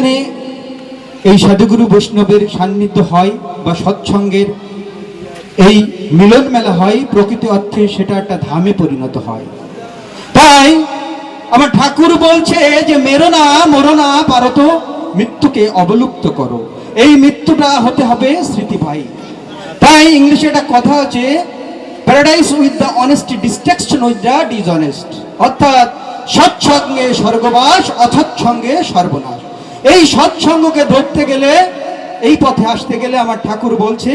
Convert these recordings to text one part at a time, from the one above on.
যেখানে এই সাধুগুরু বৈষ্ণবের সান্নিধ্য হয় বা সৎসঙ্গের এই মিলন মেলা হয়, প্রকৃতি অর্থে সেটা একটা ধামে পরিণত হয়। তাই আমার ঠাকুর বলছে যে, মেরো না, মরো না পারত মৃত্যুকে অবলুপ্ত করো। এই মৃত্যুটা হতে হবে স্মৃতি ভাই। তাই ইংলিশে একটা কথা আছে paradise with the honesty destruction with the dishonest অর্থাৎ সৎসঙ্গে স্বর্গবাস, অসৎসঙ্গে সর্বনাশ। এই সৎসঙ্গকে ধরতে গেলে, এই পথে আসতে গেলে আমার ঠাকুর বলছে,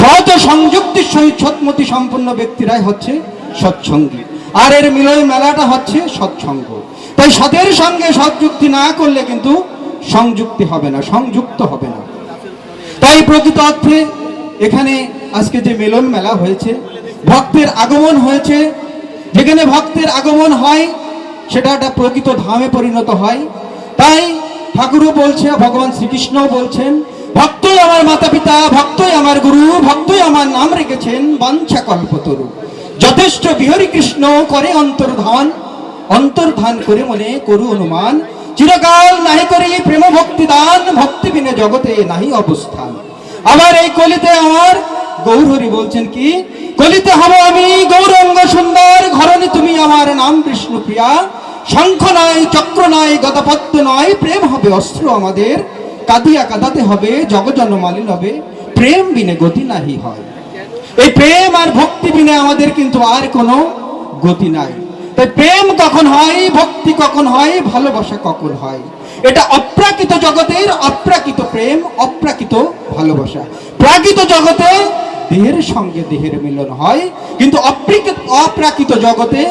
সহজ সংযুক্তির সহিত সৎমতি সম্পন্ন ব্যক্তিরাই হচ্ছে সৎসঙ্গী। আর এর মিলয় মেলাটা হচ্ছে সৎসঙ্গ। তাই সতের সঙ্গে সৎযুক্তি না করলে কিন্তু সংযুক্তি হবে না, সংযুক্ত হবে না। তাই প্রকৃত অর্থে এখানে আজকে যে মিলন মেলা হয়েছে, ভক্তের আগমন হয়েছে। যেখানে ভক্তের আগমন হয়, সেটা একটা প্রকৃত ধামে পরিণত হয়। তাই ঠাকুরও বলছে ভগবান শ্রীকৃষ্ণও বলছেন, ভক্তই আমার মাতা পিতা ভক্তই আমার গুরু, ভক্তই আমার নাম রেখেছেন, বাঞ্ছা কল্পতরু। যথেষ্ট বিহরি কৃষ্ণ, করে অন্তর্ধান অন্তর্ধান করে মনে করু অনুমান। চিরকাল নাহি করি প্রেম ভক্তি দান, ভক্তি বিনে জগতে নাহি অবস্থান। আবার এই কলিতে আমার গৌরহরি বলছেন কি, কলিতে হব আমি গৌরঙ্গ সুন্দর, ঘরণে তুমি আমার নাম বিষ্ণু প্রিয়া শঙ্খ নয় চক্র নয় গদপদ্ম নয় প্রেম হবে, অস্ত্র আমাদের। কাঁদিয়া কাঁদাতে হবে জগজন মালিন হবে, প্রেম বিনে গতি নাহি হয়। এই প্রেম আর ভক্তি বিনে আমাদের কিন্তু আর কোনো গতি নাই। তাই প্রেম কখন হয়, ভক্তি কখন হয়, ভালোবাসা কখন হয়? এটা অপ্রাকৃত জগতের অপ্রাকৃত প্রেম, অপ্রাকৃত ভালোবাসা। প্রাকৃত জগতে দেহের সঙ্গে দেহের মিলন হয়, কিন্তু অপ্রাকৃত জগতে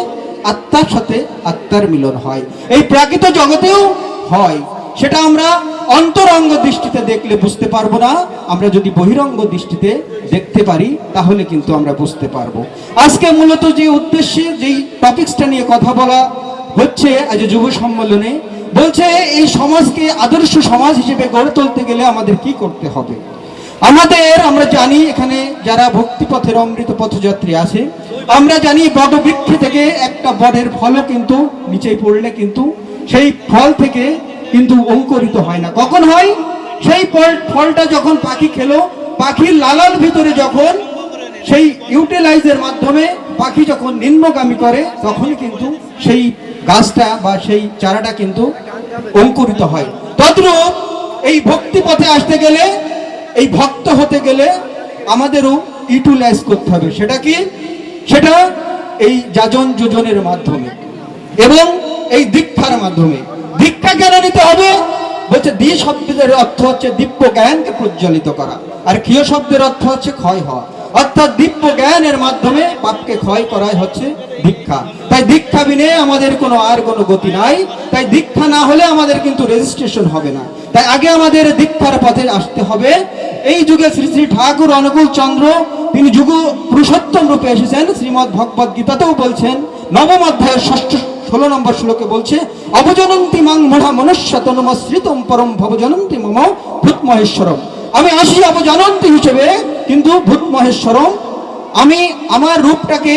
আত্মার সাথে আত্মার মিলন হয়। এই প্রাকৃত জগতেও হয়। সেটা আমরা অন্তরঙ্গ দৃষ্টিতে দেখলে বুঝতে পারব না। আমরা যদি বহিরঙ্গ দৃষ্টিতে দেখতে পারি, তাহলে কিন্তু আমরা বুঝতে পারব। আজকে মূলত যে উদ্দেশ্যে, যেই টপিক্সটা নিয়ে কথা বলা হচ্ছে আজ যুব সম্মেলনে, বলছে এই সমাজকে আদর্শ সমাজ হিসেবে গড়ে তুলতে গেলে আমাদের কি করতে হবে? আমাদের, আমরা জানি এখানে যারা ভক্তিপথের অমৃত পথযাত্রী আছে, আমরা জানি বট বৃক্ষ থেকে একটা বটের ফলও কিন্তু নিচে পড়লে কিন্তু সেই ফল থেকে কিন্তু অঙ্কুরিত হয় না। কখন হয়? সেই ফল- ফলটা যখন পাখি খেলো, পাখির লালার ভিতরে যখন সেই ইউটিলাইজের মাধ্যমে পাখি যখন নিম্নগামী করে তখন কিন্তু সেই গাছটা বা সেই চারাটা কিন্তু অঙ্কুরিত হয়। তদ্রূপ এই ভক্তি পথে আসতে গেলে এই ভক্ত হতে গেলে আমাদেরও ইউটিলাইজ করতে হবে। সেটা কি? সেটা এই যাজন যোজনের মাধ্যমে এবং এই দীক্ষার মাধ্যমে। দীক্ষা কেন নিতে হবে? বলছে দ্বি শব্দের অর্থ হচ্ছে দিব্য জ্ঞানকে প্রজ্বলিত করা। আর ক্ষীয় শব্দের অর্থ হচ্ছে ক্ষয় হওয়া। অর্থাৎ দিব্য জ্ঞানের মাধ্যমে পাপকে ক্ষয় করাই হচ্ছে দীক্ষা। তাই দীক্ষা বিনে আমাদের কোনো আর কোনো গতি নাই। তাই দীক্ষা না হলে আমাদের কিন্তু রেজিস্ট্রেশন হবে না। তাই আগে আমাদের দীক্ষার পথে আসতে হবে। এই যুগে শ্রী শ্রী ঠাকুর অনুকূল চন্দ্র, তিনি যুগ পুরুষোত্তম রূপে এসেছেন শ্রীমৎ ভগবদ গীতাতেও বলছেন, নবম অধ্যায়ের ষষ্ঠ ষোলো নম্বর শ্লোকে বলছে, অবজনন্তি মাং মহা মনুষ্য তনুমশ্রিতম পরম ভবজনন্তি মম ভূত মহেশ্বরম আমি আসি অবজনন্তি হিসেবে, কিন্তু ভূত মহেশ্বরম আমি আমার রূপটাকে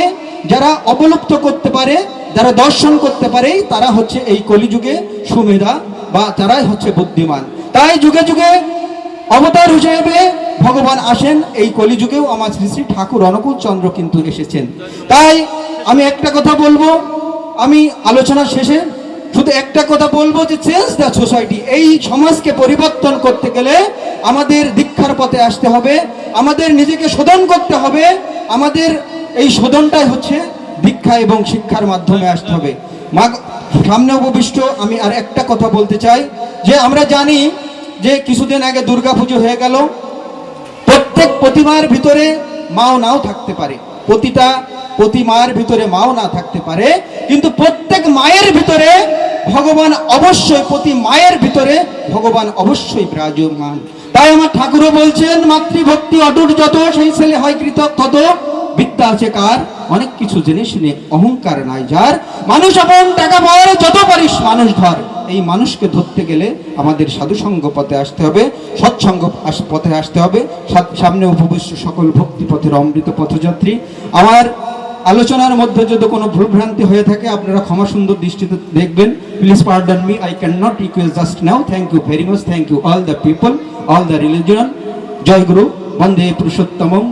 যারা অবলুপ্ত করতে পারে, যারা দর্শন করতে পারে, তারা হচ্ছে এই কলিযুগে সুমেধা বা তারাই হচ্ছে বুদ্ধিমান। তাই যুগে যুগে অবতার হিসেবে ভগবান আসেন এই কলিযুগেও আমার শ্রী শ্রী ঠাকুর অনুকূল চন্দ্র কিন্তু এসেছেন। তাই আমি একটা কথা বলব, আমি আলোচনা শেষে শুধু একটা কথা বলব যে চেঞ্জ দ্য সোসাইটি এই সমাজকে পরিবর্তন করতে গেলে আমাদের দীক্ষার পথে আসতে হবে, আমাদের নিজেকে শোধন করতে হবে, আমাদের এই শোধনটাই হচ্ছে দীক্ষা এবং শিক্ষার মাধ্যমে আসতে হবে। মা সামনে উপবিষ্ট আমি আর একটা কথা বলতে চাই, যে আমরা জানি যে কিছুদিন আগে দুর্গাপুজো হয়ে গেল, প্রত্যেক প্রতিমার ভিতরে মাও নাও থাকতে পারে। প্রতিটা প্রতিমার ভিতরে মাও না থাকতে পারে, কিন্তু প্রত্যেক মায়ের ভিতরে ভগবান অবশ্যই, প্রতি মায়ের ভিতরে ভগবান অবশ্যই বিরাজমান। তাই আমার ঠাকুরও বলছেন, মাতৃভক্তি অটুট যত, সেই ছেলে হয় কৃতজ্ঞ তত। বিদ্যা আছে কার? অনেক কিছু জেনে শুনে অহংকার নাই যার। মানুষ আপন টাকা পাওয়ার যত পারিস, মানুষ ধর। এই মানুষকে ধরতে গেলে আমাদের সাধুসঙ্গ পথে আসতে হবে সৎসঙ্গ পথে আসতে হবে। সামনে উপবিষ্ট সকল ভক্তি পথের অমৃত পথযাত্রী। আমার আলোচনার মধ্যে যদি কোনো ভুলভ্রান্তি হয়ে থাকে, আপনারা ক্ষমা সুন্দর দৃষ্টিতে দেখবেন। Please pardon me I can not request just now thank you very much thank you all the people all the religion জয় গুরু বন্দে পুরুষোত্তমম